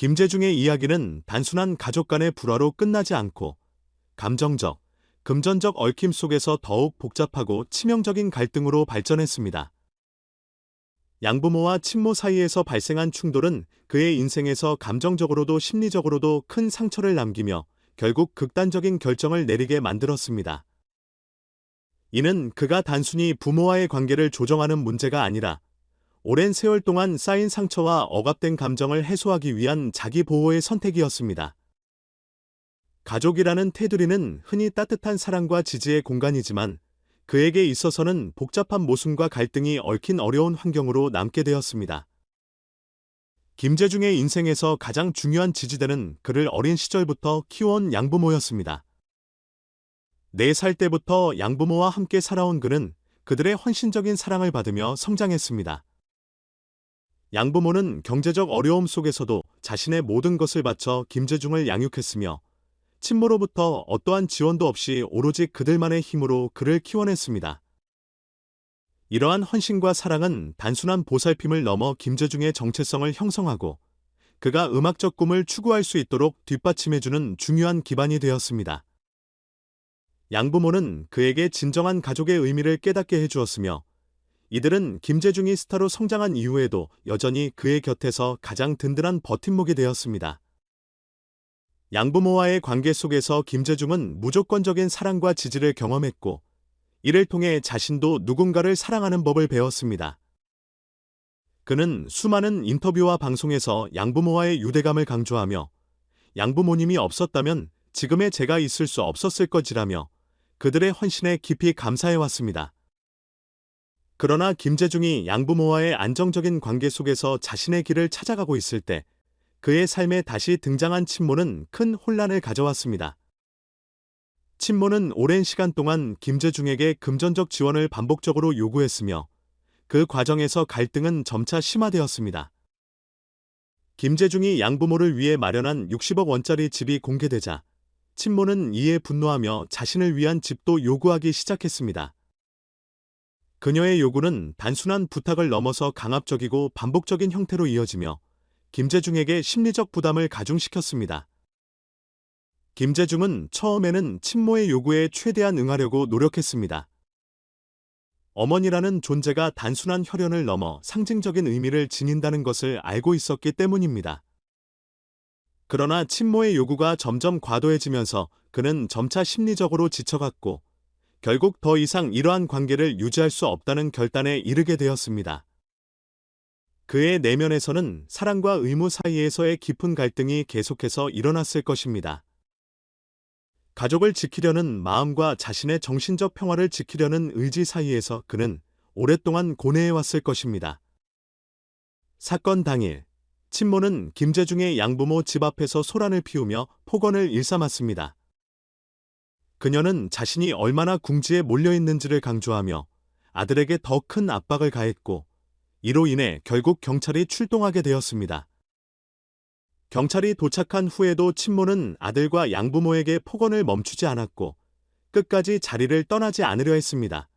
김재중의 이야기는 단순한 가족 간의 불화로 끝나지 않고 감정적, 금전적 얽힘 속에서 더욱 복잡하고 치명적인 갈등으로 발전했습니다. 양부모와 친모 사이에서 발생한 충돌은 그의 인생에서 감정적으로도 심리적으로도 큰 상처를 남기며 결국 극단적인 결정을 내리게 만들었습니다. 이는 그가 단순히 부모와의 관계를 조정하는 문제가 아니라 오랜 세월 동안 쌓인 상처와 억압된 감정을 해소하기 위한 자기 보호의 선택이었습니다. 가족이라는 테두리는 흔히 따뜻한 사랑과 지지의 공간이지만 그에게 있어서는 복잡한 모순과 갈등이 얽힌 어려운 환경으로 남게 되었습니다. 김재중의 인생에서 가장 중요한 지지대는 그를 어린 시절부터 키워온 양부모였습니다. 4살 때부터 양부모와 함께 살아온 그는 그들의 헌신적인 사랑을 받으며 성장했습니다. 양부모는 경제적 어려움 속에서도 자신의 모든 것을 바쳐 김재중을 양육했으며 친모로부터 어떠한 지원도 없이 오로지 그들만의 힘으로 그를 키워냈습니다. 이러한 헌신과 사랑은 단순한 보살핌을 넘어 김재중의 정체성을 형성하고 그가 음악적 꿈을 추구할 수 있도록 뒷받침해주는 중요한 기반이 되었습니다. 양부모는 그에게 진정한 가족의 의미를 깨닫게 해주었으며 이들은 김재중이 스타로 성장한 이후에도 여전히 그의 곁에서 가장 든든한 버팀목이 되었습니다. 양부모와의 관계 속에서 김재중은 무조건적인 사랑과 지지를 경험했고 이를 통해 자신도 누군가를 사랑하는 법을 배웠습니다. 그는 수많은 인터뷰와 방송에서 양부모와의 유대감을 강조하며 양부모님이 없었다면 지금의 제가 있을 수 없었을 것이라며 그들의 헌신에 깊이 감사해왔습니다. 그러나 김재중이 양부모와의 안정적인 관계 속에서 자신의 길을 찾아가고 있을 때 그의 삶에 다시 등장한 친모는 큰 혼란을 가져왔습니다. 친모는 오랜 시간 동안 김재중에게 금전적 지원을 반복적으로 요구했으며 그 과정에서 갈등은 점차 심화되었습니다. 김재중이 양부모를 위해 마련한 60억 원짜리 집이 공개되자 친모는 이에 분노하며 자신을 위한 집도 요구하기 시작했습니다. 그녀의 요구는 단순한 부탁을 넘어서 강압적이고 반복적인 형태로 이어지며 김재중에게 심리적 부담을 가중시켰습니다. 김재중은 처음에는 친모의 요구에 최대한 응하려고 노력했습니다. 어머니라는 존재가 단순한 혈연을 넘어 상징적인 의미를 지닌다는 것을 알고 있었기 때문입니다. 그러나 친모의 요구가 점점 과도해지면서 그는 점차 심리적으로 지쳐갔고 결국 더 이상 이러한 관계를 유지할 수 없다는 결단에 이르게 되었습니다. 그의 내면에서는 사랑과 의무 사이에서의 깊은 갈등이 계속해서 일어났을 것입니다. 가족을 지키려는 마음과 자신의 정신적 평화를 지키려는 의지 사이에서 그는 오랫동안 고뇌해왔을 것입니다. 사건 당일, 친모는 김재중의 양부모 집 앞에서 소란을 피우며 폭언을 일삼았습니다. 그녀는 자신이 얼마나 궁지에 몰려 있는지를 강조하며 아들에게 더 큰 압박을 가했고 이로 인해 결국 경찰이 출동하게 되었습니다. 경찰이 도착한 후에도 친모는 아들과 양부모에게 폭언을 멈추지 않았고 끝까지 자리를 떠나지 않으려 했습니다.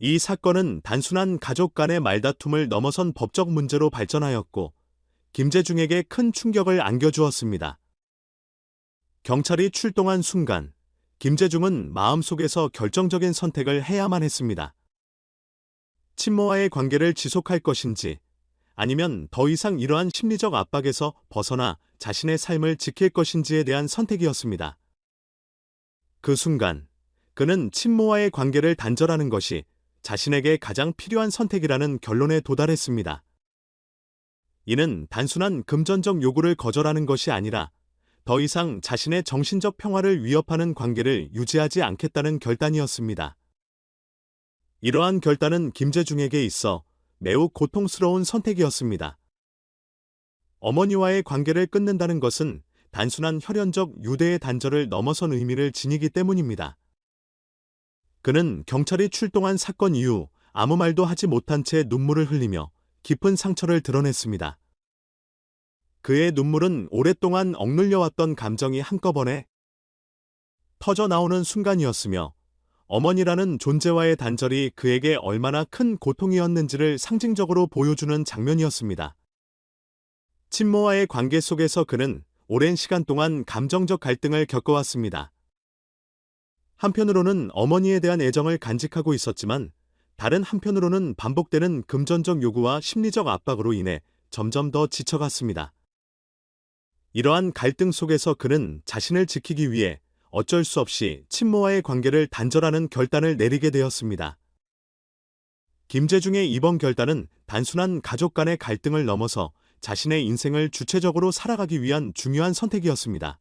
이 사건은 단순한 가족 간의 말다툼을 넘어선 법적 문제로 발전하였고 김재중에게 큰 충격을 안겨주었습니다. 경찰이 출동한 순간 김재중은 마음속에서 결정적인 선택을 해야만 했습니다. 친모와의 관계를 지속할 것인지 아니면 더 이상 이러한 심리적 압박에서 벗어나 자신의 삶을 지킬 것인지에 대한 선택이었습니다. 그 순간 그는 친모와의 관계를 단절하는 것이 자신에게 가장 필요한 선택이라는 결론에 도달했습니다. 이는 단순한 금전적 요구를 거절하는 것이 아니라 더 이상 자신의 정신적 평화를 위협하는 관계를 유지하지 않겠다는 결단이었습니다. 이러한 결단은 김재중에게 있어 매우 고통스러운 선택이었습니다. 어머니와의 관계를 끊는다는 것은 단순한 혈연적 유대의 단절을 넘어선 의미를 지니기 때문입니다. 그는 경찰이 출동한 사건 이후 아무 말도 하지 못한 채 눈물을 흘리며 깊은 상처를 드러냈습니다. 그의 눈물은 오랫동안 억눌려왔던 감정이 한꺼번에 터져 나오는 순간이었으며 어머니라는 존재와의 단절이 그에게 얼마나 큰 고통이었는지를 상징적으로 보여주는 장면이었습니다. 친모와의 관계 속에서 그는 오랜 시간 동안 감정적 갈등을 겪어왔습니다. 한편으로는 어머니에 대한 애정을 간직하고 있었지만 다른 한편으로는 반복되는 금전적 요구와 심리적 압박으로 인해 점점 더 지쳐갔습니다. 이러한 갈등 속에서 그는 자신을 지키기 위해 어쩔 수 없이 친모와의 관계를 단절하는 결단을 내리게 되었습니다. 김재중의 이번 결단은 단순한 가족 간의 갈등을 넘어서 자신의 인생을 주체적으로 살아가기 위한 중요한 선택이었습니다.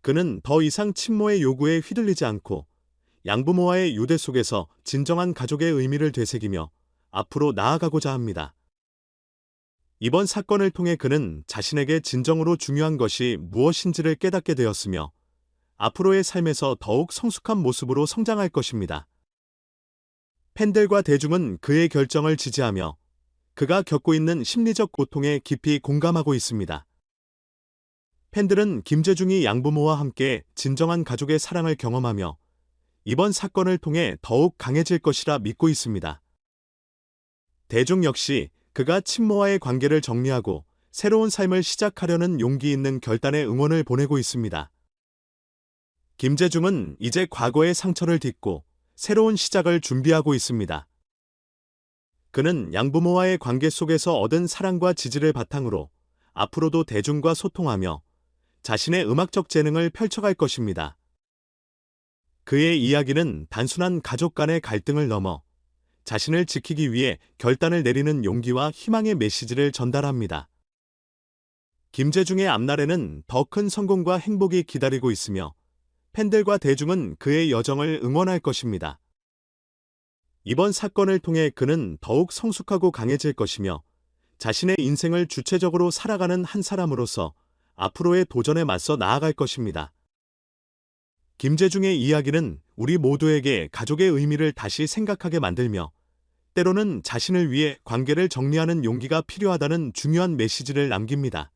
그는 더 이상 친모의 요구에 휘둘리지 않고 양부모와의 유대 속에서 진정한 가족의 의미를 되새기며 앞으로 나아가고자 합니다. 이번 사건을 통해 그는 자신에게 진정으로 중요한 것이 무엇인지를 깨닫게 되었으며 앞으로의 삶에서 더욱 성숙한 모습으로 성장할 것입니다. 팬들과 대중은 그의 결정을 지지하며 그가 겪고 있는 심리적 고통에 깊이 공감하고 있습니다. 팬들은 김재중이 양부모와 함께 진정한 가족의 사랑을 경험하며 이번 사건을 통해 더욱 강해질 것이라 믿고 있습니다. 대중 역시 그가 친모와의 관계를 정리하고 새로운 삶을 시작하려는 용기 있는 결단에 응원을 보내고 있습니다. 김재중은 이제 과거의 상처를 딛고 새로운 시작을 준비하고 있습니다. 그는 양부모와의 관계 속에서 얻은 사랑과 지지를 바탕으로 앞으로도 대중과 소통하며 자신의 음악적 재능을 펼쳐갈 것입니다. 그의 이야기는 단순한 가족 간의 갈등을 넘어 자신을 지키기 위해 결단을 내리는 용기와 희망의 메시지를 전달합니다. 김재중의 앞날에는 더 큰 성공과 행복이 기다리고 있으며 팬들과 대중은 그의 여정을 응원할 것입니다. 이번 사건을 통해 그는 더욱 성숙하고 강해질 것이며 자신의 인생을 주체적으로 살아가는 한 사람으로서 앞으로의 도전에 맞서 나아갈 것입니다. 김재중의 이야기는 우리 모두에게 가족의 의미를 다시 생각하게 만들며 때로는 자신을 위해 관계를 정리하는 용기가 필요하다는 중요한 메시지를 남깁니다.